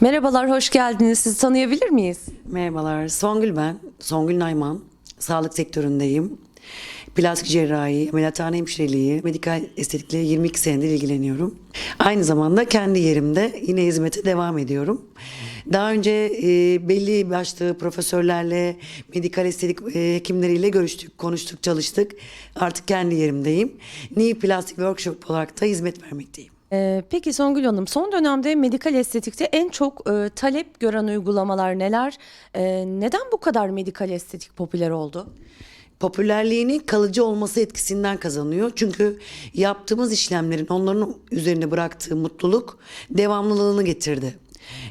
Merhabalar, hoş geldiniz. Sizi tanıyabilir miyiz? Merhabalar, Songül ben. Songül Nayman. Sağlık sektöründeyim. Plastik cerrahi, ameliyathane hemşireliği, medikal estetikle 22 senedir ilgileniyorum. Aynı zamanda kendi yerimde yine hizmete devam ediyorum. Daha önce e, belli başlı profesörlerle, medikal estetik e, hekimleriyle görüştük, konuştuk, çalıştık. Artık kendi yerimdeyim. New Plastik Workshop olarak da hizmet vermekteyim. Ee, peki Songül Hanım, son dönemde medikal estetikte en çok e, talep gören uygulamalar neler? Ee, neden bu kadar medikal estetik popüler oldu? popülerliğini kalıcı olması etkisinden kazanıyor. Çünkü yaptığımız işlemlerin onların üzerine bıraktığı mutluluk devamlılığını getirdi.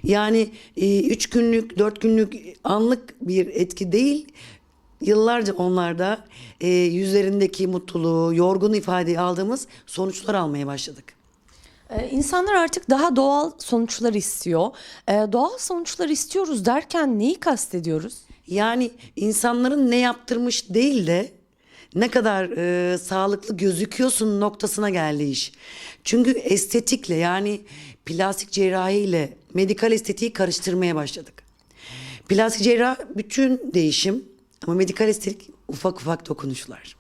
Yani 3 günlük, 4 günlük anlık bir etki değil, yıllarca onlarda e, yüzlerindeki mutluluğu, yorgun ifadeyi aldığımız sonuçlar almaya başladık. Ee, insanlar artık daha doğal sonuçlar istiyor. Ee, doğal sonuçlar istiyoruz derken neyi kastediyoruz? Yani insanların ne yaptırmış değil de ne kadar e, sağlıklı gözüküyorsun noktasına geldi iş. Çünkü estetikle yani plastik cerrahiyle medikal estetiği karıştırmaya başladık. Plastik cerrah bütün değişim ama medikal estetik ufak ufak dokunuşlar.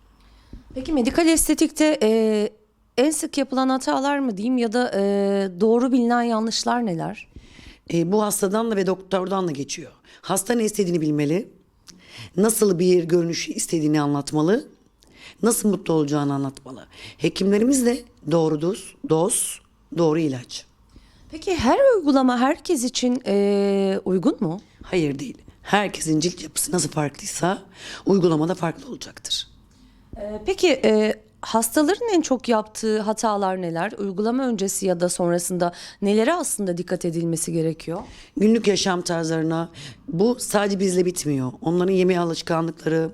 Peki medikal estetikte e, en sık yapılan hatalar mı diyeyim ya da e, doğru bilinen yanlışlar neler? E, bu hastadan da ve doktordan da geçiyor. Hasta ne istediğini bilmeli. Nasıl bir görünüş istediğini anlatmalı. Nasıl mutlu olacağını anlatmalı. Hekimlerimiz de doğru doz, doz doğru ilaç. Peki her uygulama herkes için e, uygun mu? Hayır değil. Herkesin cilt yapısı nasıl farklıysa uygulamada farklı olacaktır. E, peki e, hastaların en çok yaptığı hatalar neler? Uygulama öncesi ya da sonrasında nelere aslında dikkat edilmesi gerekiyor? Günlük yaşam tarzlarına bu sadece bizle bitmiyor. Onların yeme alışkanlıkları,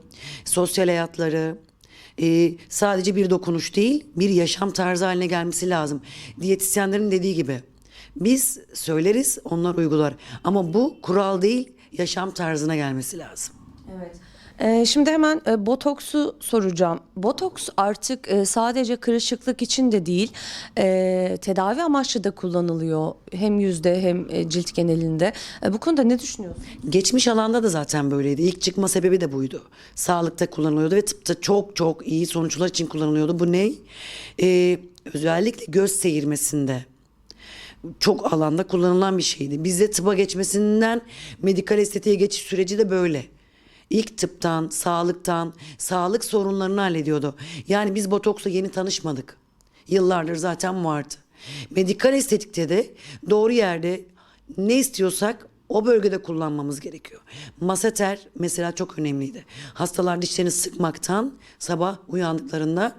sosyal hayatları, e, sadece bir dokunuş değil bir yaşam tarzı haline gelmesi lazım. Diyetisyenlerin dediği gibi biz söyleriz onlar uygular ama bu kural değil yaşam tarzına gelmesi lazım. Evet. Ee, şimdi hemen e, botoksu soracağım. Botoks artık e, sadece kırışıklık için de değil, e, tedavi amaçlı da kullanılıyor. Hem yüzde hem cilt genelinde. Bu konuda ne düşünüyorsun? Geçmiş alanda da zaten böyleydi. İlk çıkma sebebi de buydu. Sağlıkta kullanılıyordu ve tıpta çok çok iyi sonuçlar için kullanılıyordu. Bu ne? Ee, özellikle göz seyirmesinde çok alanda kullanılan bir şeydi. Bizde tıba geçmesinden medikal estetiğe geçiş süreci de böyle. İlk tıptan, sağlıktan, sağlık sorunlarını hallediyordu. Yani biz botoksla yeni tanışmadık. Yıllardır zaten vardı. Medikal estetikte de doğru yerde ne istiyorsak o bölgede kullanmamız gerekiyor. Maseter mesela çok önemliydi. Hastalar dişlerini sıkmaktan sabah uyandıklarında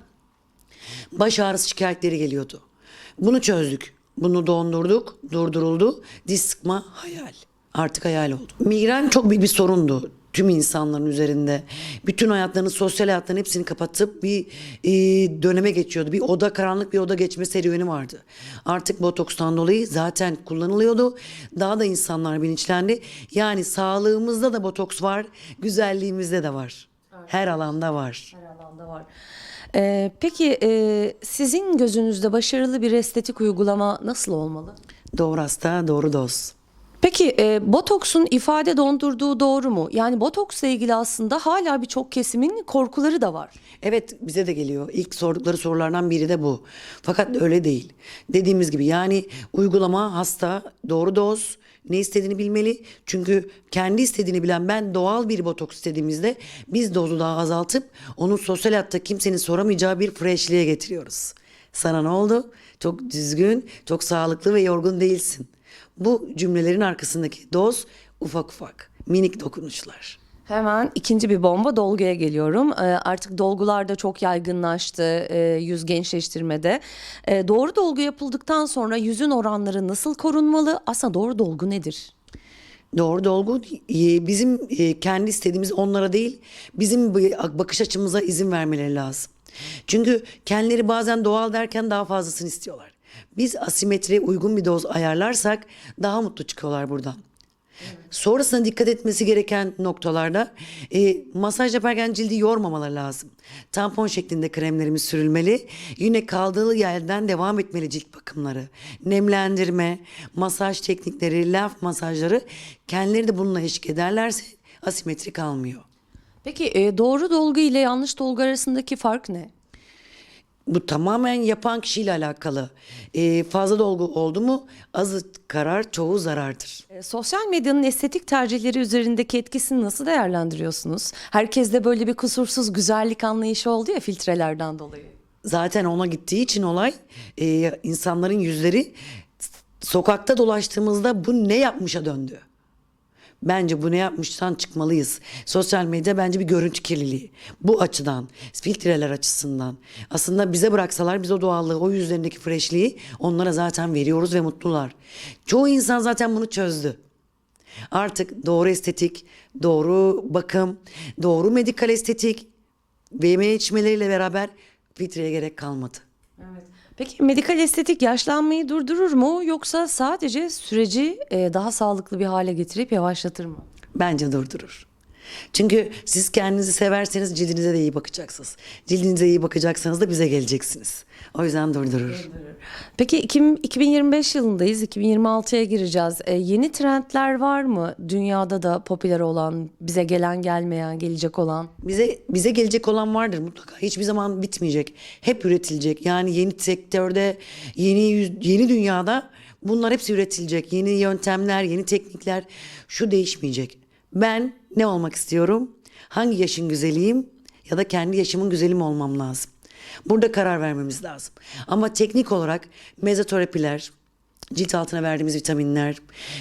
baş ağrısı şikayetleri geliyordu. Bunu çözdük. Bunu dondurduk, durduruldu. Diş sıkma hayal. Artık hayal oldu. Migren çok büyük bir sorundu tüm insanların üzerinde. Bütün hayatlarını, sosyal hayatlarını hepsini kapatıp bir e, döneme geçiyordu. Bir oda karanlık bir oda geçme serüveni vardı. Artık botokstan dolayı zaten kullanılıyordu. Daha da insanlar bilinçlendi. Yani sağlığımızda da botoks var, güzelliğimizde de var. Her alanda var. Her alanda var. E, peki e, sizin gözünüzde başarılı bir estetik uygulama nasıl olmalı? Doğru hasta, doğru doz. Peki e, botoksun ifade dondurduğu doğru mu? Yani botoksla ilgili aslında hala birçok kesimin korkuları da var. Evet bize de geliyor. İlk sordukları sorulardan biri de bu. Fakat öyle değil. Dediğimiz gibi yani uygulama hasta doğru doz ne istediğini bilmeli. Çünkü kendi istediğini bilen ben doğal bir botoks istediğimizde biz dozu daha azaltıp onun sosyal hayatta kimsenin soramayacağı bir freshliğe getiriyoruz. Sana ne oldu? Çok düzgün, çok sağlıklı ve yorgun değilsin. Bu cümlelerin arkasındaki doz ufak ufak minik dokunuşlar. Hemen ikinci bir bomba dolguya geliyorum. Ee, artık dolgular da çok yaygınlaştı e, yüz gençleştirmede. E, doğru dolgu yapıldıktan sonra yüzün oranları nasıl korunmalı? Aslında doğru dolgu nedir? Doğru dolgu e, bizim e, kendi istediğimiz onlara değil bizim bakış açımıza izin vermeleri lazım. Çünkü kendileri bazen doğal derken daha fazlasını istiyorlar. Biz asimetriye uygun bir doz ayarlarsak daha mutlu çıkıyorlar buradan. Sonrasında dikkat etmesi gereken noktalarda e, masaj yaparken cildi yormamaları lazım. Tampon şeklinde kremlerimiz sürülmeli. Yine kaldığı yerden devam etmeli cilt bakımları. Nemlendirme, masaj teknikleri, lenf masajları kendileri de bununla eşlik ederlerse asimetrik kalmıyor. Peki e, doğru dolgu ile yanlış dolgu arasındaki fark ne? Bu tamamen yapan kişiyle alakalı. E, fazla dolgu oldu mu azı karar çoğu zarardır. E, Sosyal medyanın estetik tercihleri üzerindeki etkisini nasıl değerlendiriyorsunuz? Herkeste böyle bir kusursuz güzellik anlayışı oldu ya filtrelerden dolayı. zaten ona gittiği için olay e, insanların yüzleri sokakta dolaştığımızda bu ne yapmışa döndü. Bence bu ne yapmıştan çıkmalıyız. Sosyal medya bence bir görüntü kirliliği. Bu açıdan, filtreler açısından. Aslında bize bıraksalar biz o doğallığı, o yüzlerindeki freshliği onlara zaten veriyoruz ve mutlular. Çoğu insan zaten bunu çözdü. Artık doğru estetik, doğru bakım, doğru medikal estetik ve yeme içmeleriyle beraber filtreye gerek kalmadı. Evet. Peki medikal estetik yaşlanmayı durdurur mu yoksa sadece süreci e, daha sağlıklı bir hale getirip yavaşlatır mı? Bence durdurur. Çünkü siz kendinizi severseniz cildinize de iyi bakacaksınız. Cildinize iyi bakacaksanız da bize geleceksiniz. O yüzden durdurur. Peki iki- 2025 yılındayız, 2026'ya gireceğiz. E, yeni trendler var mı dünyada da popüler olan, bize gelen gelmeyen, gelecek olan? Bize bize gelecek olan vardır mutlaka. Hiçbir zaman bitmeyecek. Hep üretilecek. Yani yeni sektörde, yeni yüz- yeni dünyada bunlar hepsi üretilecek. Yeni yöntemler, yeni teknikler şu değişmeyecek. Ben ne olmak istiyorum? Hangi yaşın güzeliyim ya da kendi yaşımın güzeli mi olmam lazım? Burada karar vermemiz lazım. Ama teknik olarak mezoterapiler, cilt altına verdiğimiz vitaminler,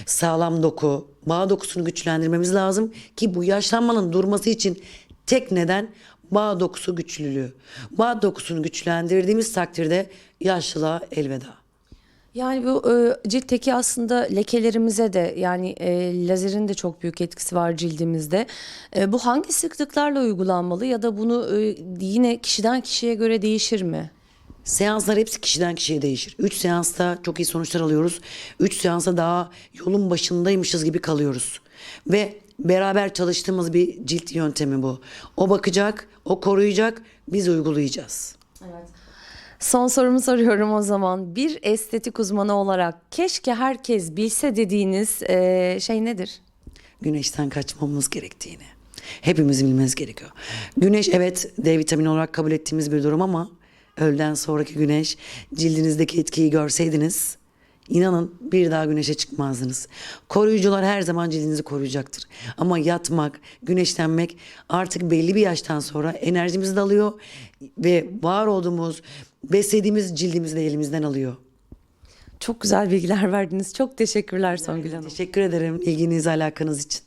sağlam doku, bağ dokusunu güçlendirmemiz lazım ki bu yaşlanmanın durması için tek neden bağ dokusu güçlülüğü. Bağ dokusunu güçlendirdiğimiz takdirde yaşlılığa elveda. Yani bu e, ciltteki aslında lekelerimize de yani e, lazerin de çok büyük etkisi var cildimizde. E, bu hangi sıklıklarla uygulanmalı ya da bunu e, yine kişiden kişiye göre değişir mi? Seanslar hepsi kişiden kişiye değişir. 3 seansta çok iyi sonuçlar alıyoruz. 3 seansa daha yolun başındaymışız gibi kalıyoruz. Ve beraber çalıştığımız bir cilt yöntemi bu. O bakacak, o koruyacak, biz uygulayacağız. Evet. Son sorumu soruyorum o zaman. Bir estetik uzmanı olarak keşke herkes bilse dediğiniz e, şey nedir? güneşten kaçmamamız gerektiğini. Hepimizin bilmemiz gerekiyor. Güneş evet D vitamini olarak kabul ettiğimiz bir durum ama öğleden sonraki güneş cildinizdeki etkiyi görseydiniz inanın bir daha güneşe çıkmazdınız. Koruyucular her zaman cildinizi koruyacaktır. Ama yatmak, güneşlenmek artık belli bir yaştan sonra enerjimizi de alıyor ve var olduğumuz, beslediğimiz cildimizi de elimizden alıyor. Çok güzel bilgiler verdiniz. Çok teşekkürler Songül Hanım. Teşekkür ederim ilginiz, alakanız için.